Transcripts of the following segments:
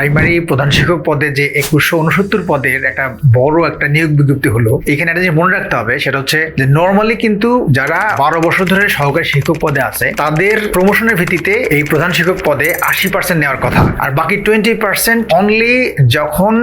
Primary প্রধান শিক্ষক পদে যে একুশশো উনসত্তর পদের একটা বড় একটা নিয়োগ বিজ্ঞপ্তি হলো, এখানে একটা মনে রাখতে হবে, সেটা হচ্ছে যে নর্মালি কিন্তু যারা বারো বছর ধরে সহকারী শিক্ষক পদে আছে, তাদের প্রমোশনের ভিত্তিতে এই প্রধান শিক্ষক পদে আশি পার্সেন্ট নেওয়ার কথা। আর বাকি টোয়েন্টি পার্সেন্ট অনলি যখন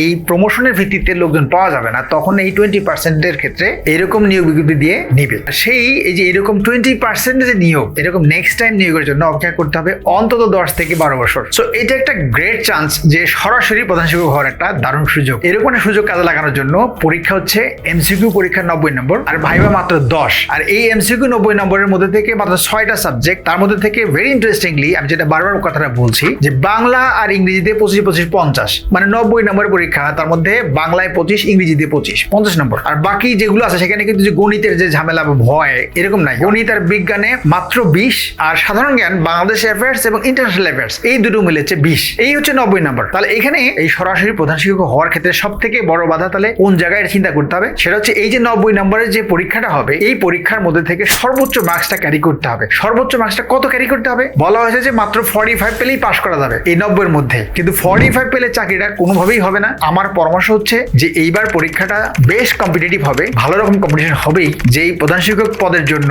এই প্রমোশনের ভিত্তিতে লোকজন পাওয়া যাবে না, তখন এই টোয়েন্টি পার্সেন্টের ক্ষেত্রে এরকম নিয়োগ বিজ্ঞপ্তি দিয়ে নিবে। সেই এই যে এরকম টোয়েন্টি পার্সেন্ট যে নিয়োগ, এরকম নেক্সট টাইম নিয়োগের জন্য অপেক্ষা করতে হবে অন্তত দশ থেকে বারো বছর। সো এটা একটা গ্রেট চান্স যে সরাসরি প্রধান শিক্ষক হওয়ার একটা দারুণ সুযোগ। এরকম একটা সুযোগ কাজে লাগানোর জন্য পরীক্ষা হচ্ছে এমসিকিউ পরীক্ষা নব্বই নম্বর আর ভাইবা মাত্র দশ। আর এই এমসিকিউ নব্বই নম্বরের মধ্যে থেকে মাত্র ছয়টা সাবজেক্ট তার মধ্যে থেকে ভেরি ইন্টারেস্টিংলি আমি যেটা বারবার কথাটা বলছি যে বাংলা আর ইংরেজিতে পঁচিশ পঁচিশ, পঞ্চাশ। মানে নব্বই নম্বরের পরীক্ষা, তার মধ্যে বাংলায় পঁচিশ, ইংরেজিতে পঁচিশ, পঞ্চাশ নম্বর। আর বাকি যেগুলো আছে সেখানে কিন্তু যে গণিতের যে ঝামেলা বা ভয়, এরকম নাই। গণিত আর বিজ্ঞানে মাত্র বিশ, আর সাধারণ জ্ঞান বাংলাদেশ অ্যাফেয়ার্স এবং ইন্টারন্যাশনাল অ্যাফেয়ার্স এই দুটো মিলেছে বিশ। এই হচ্ছে নব্বই নম্বর। তাহলে এখানে এই সরাসরি প্রধান শিক্ষক হওয়ার ক্ষেত্রে সব থেকে বড় বাধা তাহলে কোন জায়গায় চিন্তা করতে হবে? সেটা হচ্ছে এই যে নব্বই নম্বরের যে পরীক্ষাটা হবে, এই পরীক্ষার মধ্যে থেকে সর্বোচ্চ মার্কসটা ক্যারি করতে হবে। সর্বোচ্চ মার্কসটা কত ক্যারি করতে হবে? বলা হয়েছে যে মাত্র ফর্টি ফাইভ পেলেই পাশ করা যাবে এই নব্বইয়ের মধ্যে। কিন্তু ফর্টি ফাইভ পেলে চাকরিটা কোনোভাবেই হবে না। আমার পরামর্শ হচ্ছে যে এইবার পরীক্ষাটা বেশ কম্পিটিটিভ হবে, ভালো রকম কম্পিটিশন হবেই, যেই প্রধান শিক্ষক পদের জন্য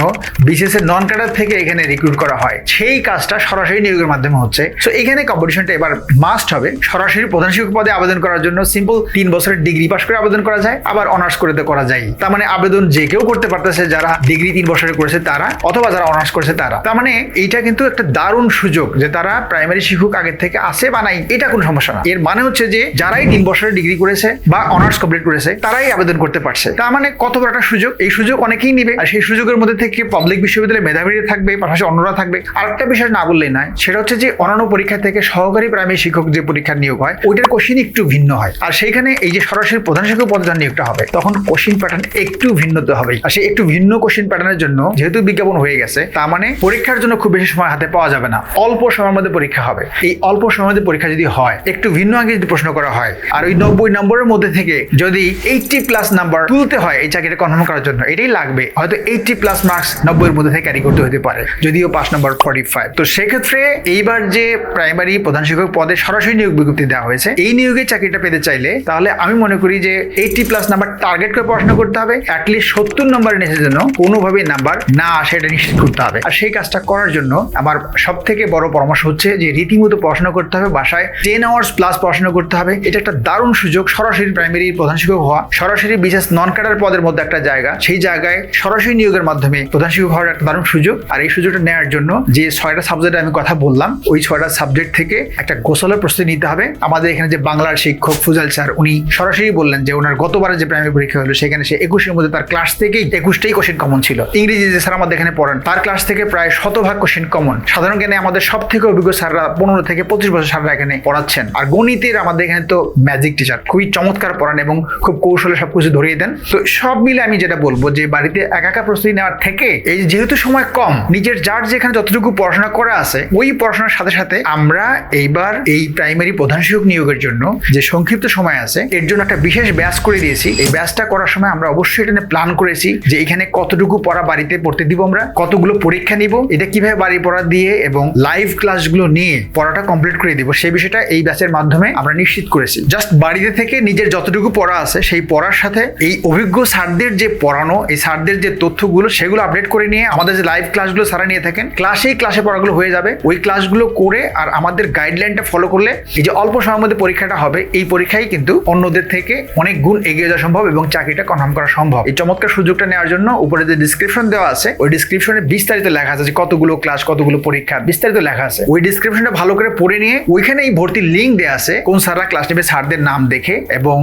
বিশেষ নন ক্যাডার থেকে এখানে রিক্রুট করা হয়। সেই কাজটা সরাসরি নিয়োগের মাধ্যমে হচ্ছে। সো এখানে কম্পিটিশনটা এবার মাস্ট হবে। সরাসরি প্রধান শিক্ষক পদে আবেদন করার জন্য সিম্পল তিন বছরের ডিগ্রি পাস করে আবেদন করা যায়, আবার অনার্স করে করা যায়। তার মানে আবেদন যে কেউ করতে পারতেছে, যারা ডিগ্রি তিন বছরে করেছে তারা, অথবা যারা অনার্স করেছে তারা। তার মানে এইটা কিন্তু একটা দারুণ সুযোগ যে তারা প্রাইমারি শিক্ষক আগের থেকে আসে বা নাই, এটা কোনো সমস্যা না। এর মানে হচ্ছে যে যারাই তিন বছরের ডিগ্রি করেছে বা অনার্স কমপ্লিট করেছে, তারাই আবেদন করতে পারছে। তার মানে কত বড় একটা সুযোগ, এই সুযোগ অনেকেই নিবে। আর সেই সুযোগের মধ্যে থেকে পাবলিক বিশ্ববিদ্যালয়ে মেধাবীরা থাকবে, পাশাপাশি অন্যরা থাকবে। আর একটা বিষয় না বললেই নয়, সেটা হচ্ছে যে অন্যান্য পরীক্ষা থেকে সহকারী প্রাইমারি শিক্ষক যে পরীক্ষার নিয়োগ হয়, ওইটার কোশ্চিন একটু ভিন্ন হয়। আর সেইখানে এই যে সরাসরি প্রধান শিক্ষক পদে যার নিয়োগটা হবে, তখন কোশ্চিন প্যাটার্ন একটু ভিন্ন তো হবেই। আর সেই একটু ভিন্ন কোশ্চিন প্যাটার্নের জন্য যেহেতু বিজ্ঞাপন হয়ে গেছে, তার মানে পরীক্ষার জন্য খুব বেশি সময় হাতে পাওয়া যাবে না। অল্প সময়ের মধ্যে পরীক্ষা হবে। এই অল্প সময়ের মধ্যে পরীক্ষা যদি হয়, একটু ভিন্ন আগে যদি প্রশ্ন করা হয়, আর ওই নব্বই নম্বরের মধ্যে থেকে যদি এইটটি প্লাস নাম্বার তুলতে হয়, এই চাকরিটা কনফার্ম করার জন্য, এটাই লাগবে। হয়তো এইটটি প্লাস মার্কস নব্বইয়ের মধ্যে থেকে ক্যারি করতে হতে পারে, যদিও পাঁচ নম্বর ফর্টি ফাইভ তো সেক্ষেত্রে এইবার যে প্রাইমারি প্রধান শিক্ষক পদে সরাসরি নিয়োগ বিজ্ঞপ্তি দেওয়া হয়েছে। এই নিয়োগের চাকরিটা পেতে চাইলে তাহলে আমি মনে করি যে এইটটি প্লাস নাম্বার টার্গেট করে পড়াশোনা করতে হবে। অ্যাটলিস্ট সত্তর নম্বরের নিচে যেন কোনোভাবে নাম্বার না আসে, এটা নিশ্চিত করতে হবে। আর সেই কাজটা করার জন্য আমার সব থেকে বড় পরামর্শ হচ্ছে যে রীতিমতো পড়াশোনা করতে হবে, বাসায় টেন আওয়ার্স প্লাস পড়াশোনা করতে হবে। এটা একটা দারুণ সুযোগ, সরাসরি প্রাইমারি প্রধান শিক্ষক হওয়া, সরাসরি বিশেষ নন ক্যাডার পদের মধ্যে একটা জায়গা। সেই জায়গায় সরাসরি নিয়োগের মাধ্যমে প্রধান শিক্ষক হওয়ার একটা দারুণ সুযোগ। আর এই সুযোগটা নেওয়ার জন্য যে ছয়টা সাবজেক্টে আমি কথা বললাম, ওই ছয়টা সাবজেক্ট থেকে একটা গোসলের প্রস্তুতি নিতে হবে। আমাদের এখানে যে বাংলার শিক্ষক ফুজাল স্যার, উনি সরাসরি বললেন যে ওনার গতবারের যে প্রাইমারি পরীক্ষা হলো, সেখানে সে একুশের মধ্যে তার ক্লাস থেকেই একুশটাই কোশ্চেন কমন ছিল। ইংরেজি যে স্যার আমাদের এখানে পড়েন, তার ক্লাস থেকে প্রায় শতভাগ কোশ্চেন কমন সাধারণ জ্ঞানে আমাদের সব থেকে অভিজ্ঞ স্যাররা পনেরো থেকে পঁচিশ বছর স্যাররা এখানে পড়াচ্ছেন। আর গণিতের আমাদের এখানে তো ম্যাজিক টিচার খুবই চমৎকার পড়ান এবং খুব কৌশলে সবকিছু ধরিয়ে দেন। তো সব মিলে আমি যেটা বলব যে বাড়িতে একা একা প্রস্তুতি নেওয়ার থেকে এই যেহেতু সময় কম, নিজের যার যেখানে যতটুকু পড়াশোনা করা আছে, ওই পড়াশোনার সাথে সাথে আমরা এইবার এই প্রাইমারি প্রধান শিক্ষক নিয়োগের জন্য যে সংক্ষিপ্ত সময় আছে, এর জন্য একটা বিশেষ ব্যাস করে দিয়েছি। এই ব্যাসটা করার সময় আমরা অবশ্যই এটা নিয়ে প্ল্যান করেছি যে এখানে কতটুকু পড়া বাড়িতে পড়তে দিব আমরা, কতগুলো পরীক্ষা নিব, এটা কীভাবে বাড়ি পড়া দিয়ে এবং লাইভ ক্লাসগুলো নিয়ে পড়াটা কমপ্লিট করে দিব, সেই বিষয়টা এই ব্যাচের মাধ্যমে আমরা নিশ্চিত করেছি। জাস্ট বাড়িতে থেকে নিজের যতটুকু পড়া আছে, সেই পড়ার সাথে এই অভিজ্ঞ স্যারদের যে পড়ানো, এই স্যারদের যে তথ্যগুলো, সেগুলো আপডেট করে নিয়ে আমাদের যে লাইভ ক্লাসগুলো সারা নিয়ে থাকেন ক্লাসেই ক্লাসে পড়াগুলো হয়ে যাবে। ওই ক্লাসগুলো করে আর আমাদের গাইডলাইনটা ফলো করলে এই যে অল্প সময়ের মধ্যে পরীক্ষাটা হবে, এই পরীক্ষায় কিন্তু অন্যদের থেকে অনেক গুণ এগিয়ে যাওয়া সম্ভব এবং চাকরিটা কনফার্ম করা সম্ভব। এই চমৎকার সুযোগটা নেওয়ার জন্য উপরে যে ডিসক্রিপশন দেওয়া আছে, ওই ডিসক্রিপশনে বিস্তারিত লেখা আছে যে কতগুলো ক্লাস কতগুলো পরীক্ষা, বিস্তারিত লেখা আছে। ওই ডিসক্রিপশনটা ভালো করে পড়ে নিয়ে ওইখানে এই ভর্তির লিঙ্ক দেওয়া আছে, কোন স্যাররা ক্লাস নেবে স্যারদের নাম দেখে এবং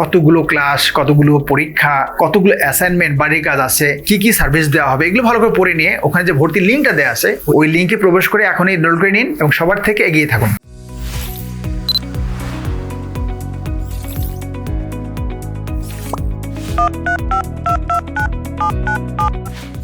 কতগুলো ক্লাস কতগুলো পরীক্ষা, কতগুলো অ্যাসাইনমেন্ট বাড়ির কাজ আছে, কি কি সার্ভিস দেওয়া হবে, এগুলো ভালো করে পড়ে নিয়ে ওখানে যে ভর্তির লিঙ্কটা দেওয়া আছে, ওই লিঙ্কে প্রবেশ করে এখনই এনরোল করে নিন এবং সবার থেকে এগিয়ে থাকুন। Thank you.